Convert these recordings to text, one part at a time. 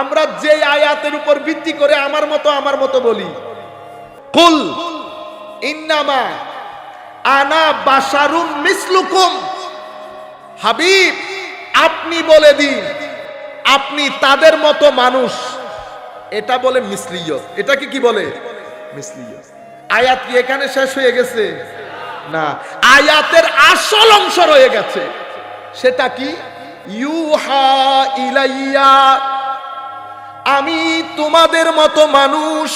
আমরা যে আয়াতের উপর ভিত্তি করে আমার মতো আমার মতো বলি। কুল, ইন্নামা আনা বাসারুম মিসলুকুম। হাবিব, আপনি বলে দিন, আপনি তাদের মতো মানুষ। এটা বলে মিসলিয়ত। এটাকে কি বলে? মিসলিয়ত। আয়াত কি এখানে শেষ হয়ে গেছে? না। আয়াতের আসল অংশ রয়ে গেছে। সেটা কি? ইউহা ইলাইয়া আমি তোমাদের মতো মানুষ,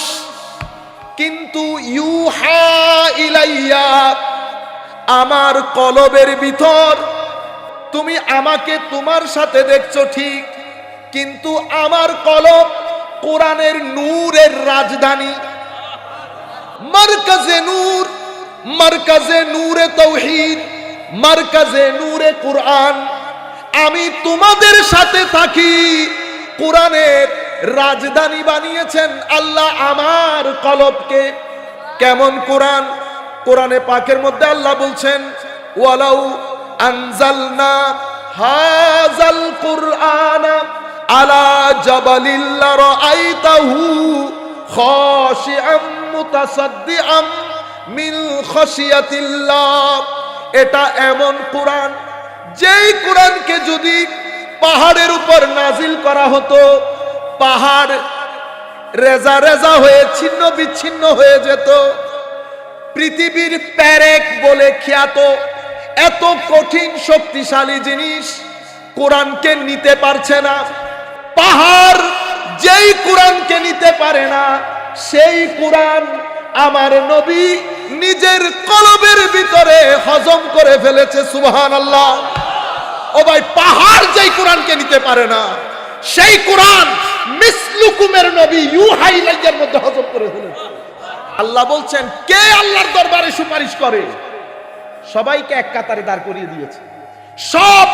কিন্তু ইউহা ইলাইয়া আমার কলবের ভিতর। তুমি আমাকে তোমার সাথে দেখছ ঠিক, কিন্তু আমার কলব কোরআনের নূরের রাজধানী। মার্কাজে নূর, মার্কাজে নূরে তৌহিদ, মার্কাজে নূরে কোরআন। আমি তোমাদের সাথে থাকি কোরআনের রাজধানী বানিয়েছেন। আল্লাহ আমার কলবকে কেমন কোরআন? কোরআনে পাকের মধ্যে আল্লাহ বলছেন, ওয়ালাউ আনজালনা হাজাল কুরআন আলা জাবালিল রাআইতাহু খাশিআম মুতাসাদ্দিআম মিন খাশিয়াতিল্লাহ। এটা এমন কোরআন, যেই কোরআনকে যদি পাহাড়ের উপর নাজিল করা হতো পাহাড় রেজা রেজা হয়ে ছিন্ন বিচ্ছিন্ন হয়ে যেত। পৃথিবীর প্যারেক বলে খ্যাত এত কঠিন শক্তিশালী জিনিস কোরআনকে নিতে পারছে না। পাহাড় যেই কোরআনকে নিতে পারে না, সেই কোরআন আমার নবী নিজের কলবের ভিতরে হজম করে ফেলেছে সুবহান আল্লাহ ও ভাই, পাহাড় যেই কোরআনকে নিতে পারে না, সেই কোরআন মিসলুকুমের নবী ইউহাইলাইয়ের মধ্যে হজম করে ফেলেছে। আল্লাহ বলছেন, কে আল্লাহর দরবারে সুপারিশ করে? সবাইকে এক কাতারে দাঁড় করিয়ে দিয়েছে। সব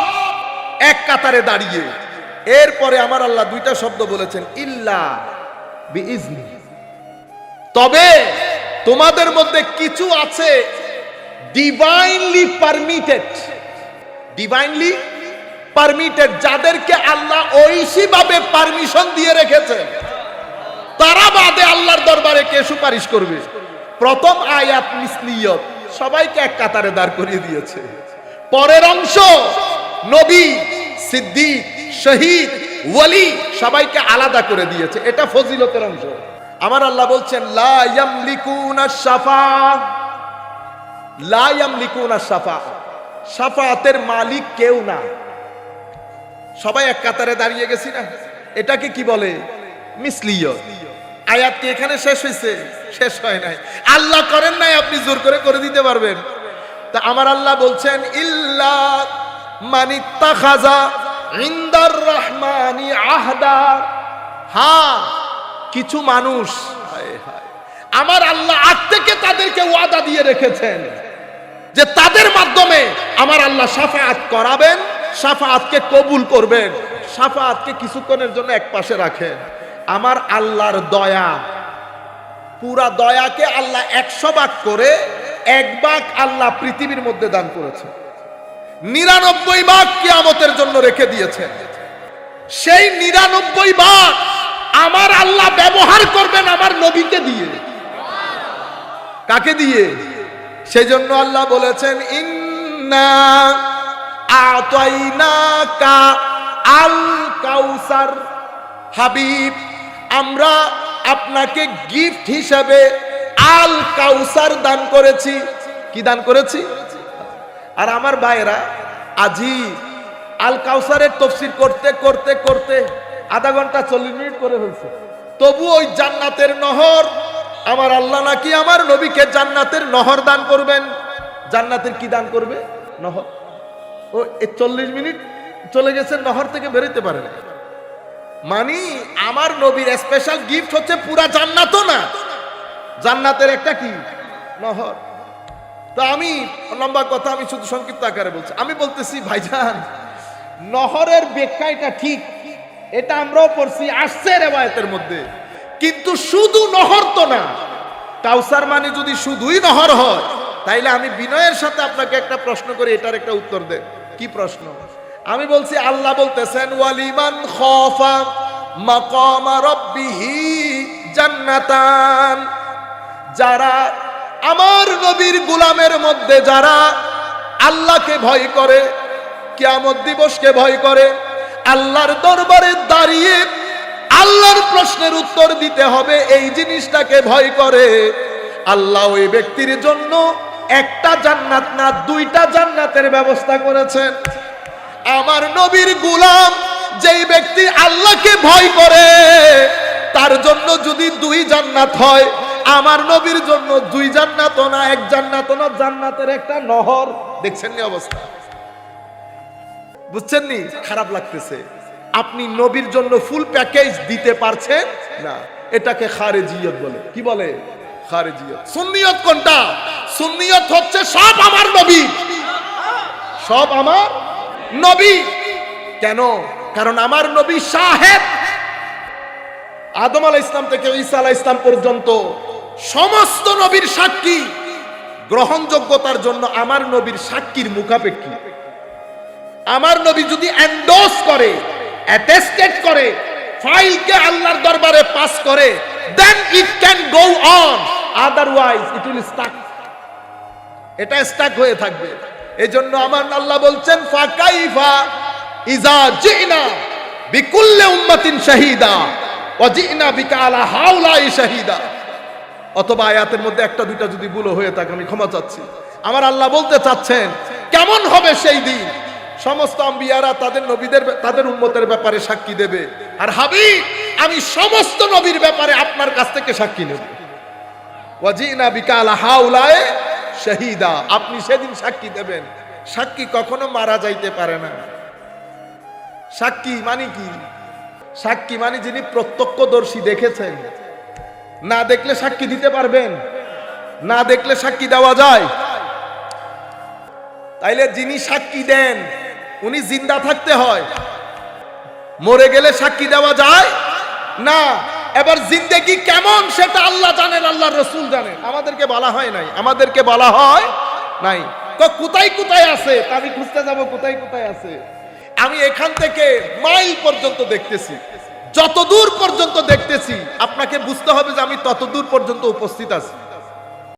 এক কাতারে দাঁড়িয়ে। এরপরে আমার আল্লাহ দুইটা শব্দ বলেছেন, ইল্লা তবে তোমাদের মধ্যে কিছু আছে ডিভাইনলি পারমিটেড ডিভাইনলি পারমিটেড যাদেরকে আল্লাহ ঐশীভাবে পারমিশন দিয়ে রেখেছেন তারা বাদে আল্লাহর দরবারে কে সুপারিশ করবে? প্রথম আয়াত মিসলিয়ত সবাইকে এক কাতারে দাঁড় করিয়ে দিয়েছে। পরের অংশ, নবী, সিদ্দিক, শহীদ, ওয়ালি, সবাইকে আলাদা করে দিয়েছে। এটা ফজিলতের অংশ। আমার আল্লাহ বলছেন, লা ইয়ামলিকুনা শাফা, লা ইয়ামলিকুনা শাফা। শাফাতের মালিক কেউ না। সবাই এক কাতারে দাঁড়িয়ে গেছি না। এটাকে কি বলে? মিসলিয়। আয়াত কি এখানে শেষ হয়েছে শেষ হয় নাই। আল্লাহ করেন নাই আপনি জোর করে করে দিতে পারবেন। তা আমার আল্লাহ বলছেন, ইল্লা মানিত্তা খাজা ইন্দার রহমানি আহদা। হ্যাঁ কিছু মানুষ আমার আল্লাহ আজ থেকে তাদেরকে ওয়াদা দিয়ে রেখেছেন যে তাদের মাধ্যমে আমার আল্লাহ সাফাত করাবেন সাফাতকে কবুল করবেন সাফাতকে কিছুক্ষণের জন্য এক পাশে রাখেন। আমার আল্লাহর দয়া, পুরা দয়াকে আল্লাহ একশো ভাগ করে এক ভাগ আল্লাহ পৃথিবীর মধ্যে দান করেছে নিরানব্বই ভাগ কিয়ামতের জন্য রেখে দিয়েছেন। সেই নিরানব্বই ভাগ আমার আল্লাহ ব্যবহার করবেন আমার নবীকে দিয়ে। কাকে দিয়ে? সেই জন্য আল্লাহ বলেছেন, ইন্না আতাইনাকা আল কাউসার হাবিব, আমরা আপনাকে গিফট হিসাবে আল কাউসার দান করেছি। কি দান করেছি? আর আমার ভাইরা আজি আল কাউসারের তফসির করতে করতে করতে আধা ঘণ্টা চল্লিশ মিনিট করে ফেলছে তবু ওই জান্নাতের নহর, আমার আল্লাহ নাকি আমার নবীকে জান্নাতের নহর দান করবেন? জান্নাতের কি দান করবে? নহর। ও চল্লিশ মিনিট চলে গেছে, নহর থেকে বেরোতে পারে না। মানি, আমার নবীর স্পেশাল গিফট হচ্ছে পুরা জান্নাতও না। জান্নাতের একটা কি? নহর। তো আমি, লম্বা কথা, আমি শুধু সংক্ষিপ্ত আকারে বলছি। আমি বলতেছি, ভাইজান, নহরের ব্যাখ্যা এটা ঠিক। এটা আমরাও পড়ছি আসছে রেবায়তের মধ্যে। কিন্তু শুধু নহর তো না। কাউসার মানে যদি শুধুই নহর হয়, তাইলে আমি বিনয়ের সাথে আপনাকে একটা প্রশ্ন করি, এটার একটা উত্তর দেন। কি প্রশ্ন? আমি বলছি, আল্লাহ বলতেছেন, ওয়ালিমান খফা মাকাম রব্বিহি জান্নাতান। যারা আমার নবীর গোলামের মধ্যে, যারা আল্লাহকে ভয় করে, কিয়ামত দিবসকে ভয় করে, আল্লাহর দরবারে দাঁড়িয়ে আল্লাহর প্রশ্নের উত্তর দিতে হবে, এই জিনিসটাকে ভয় করে, আল্লাহ ওই ব্যক্তির জন্য একটা জান্নাত না, দুইটা জান্নাতের ব্যবস্থা করেছেন। আমার নবীর গুলাম যেই ব্যক্তি আল্লাহকে ভয় করে, তার জন্য যদি দুই জান্নাত হয়, আমার নবীর জন্য দুই জান্নাত না, এক জান্নাত না, জান্নাতের একটা নহর। দেখছেন নি অবস্থা? বুঝছেন নি? খারাপ লাগতেছে। আপনি নবীর জন্য ফুল প্যাকেজ দিতে পারছেন? না। এটাকে খারেজিয়ত বলে। কি বলে? খারেজিয়ত। সুন্নিয়ত কোনটা? সুন্নিয়ত হচ্ছে সব আমার নবী। সব আমার নবী। কেন? কারণ আমার নবী সাহেব। আদম আলাহ ইসলাম থেকে ঈসা আলাহ ইসলাম পর্যন্ত সমস্ত নবীর সাক্ষী। গ্রহণযোগ্যতার জন্য আমার নবীর সাক্ষীর মুখাপেক্ষী। আমার নবী যদি এন্ডোস করে অ্যাটেস্টেড করে ফাইলকে আল্লাহর দরবারে পাস করে দেন it can go on otherwise it will stuck এটা স্টাক হয়ে থাকবে। এই জন্য আমার আল্লাহ বলছেন, ফাকাইফা ইজা জিনা বিকুল্লে উম্মাতিন শাহিদা ওয়াজিনা বিকা আলা হাউলাই শাহিদা। অথবা আয়াতের মধ্যে একটা, দুইটা যদি ভুল হয়ে থাকে, আমি ক্ষমা চাচ্ছি। আমার আল্লাহ বলতে চাচ্ছেন, কেমন হবে সেই দিন? সমস্ত আম্বিয়ারা তাদের নবীদের, তাদের উম্মতের ব্যাপারে সাক্ষী দেবে। আর হাবি আমি সমস্ত নবীর ব্যাপারে আপনার কাছ থেকে সাক্ষী নেব। ওয়াজিনা বিকাল হাউলায় শহীদা, আপনি সেদিন সাক্ষী দেবেন। সাক্ষী কখনো মারা যাইতে পারে না। সাক্ষী মানে কি? সাক্ষী মানে যিনি প্রত্যক্ষদর্শী দেখেছেন। না দেখলে সাক্ষী দিতে পারবেন। না দেখলে সাক্ষী দেওয়া যায়। তাইলে যিনি সাক্ষী দেন, উনি জিন্দা থাকতে হয়। মরে গেলে সাক্ষী দেওয়া যায়? না। এবার জিন্দেগি কেমন সেটা আল্লাহ জানেন আল্লাহ রসুল জানেন। আমাদেরকে বলা হয় নাই, আমাদেরকে বলা হয় নাই। কোথায় কোথায় আছে? আমি খুঁজতে যাব, কোথায় কোথায় আছে? আমি এখান থেকে মাইল পর্যন্ত দেখতেছি। যত দূর পর্যন্ত দেখতেছি, আপনাকে বুঝতে হবে যে আমি তত দূর পর্যন্ত উপস্থিত আছি।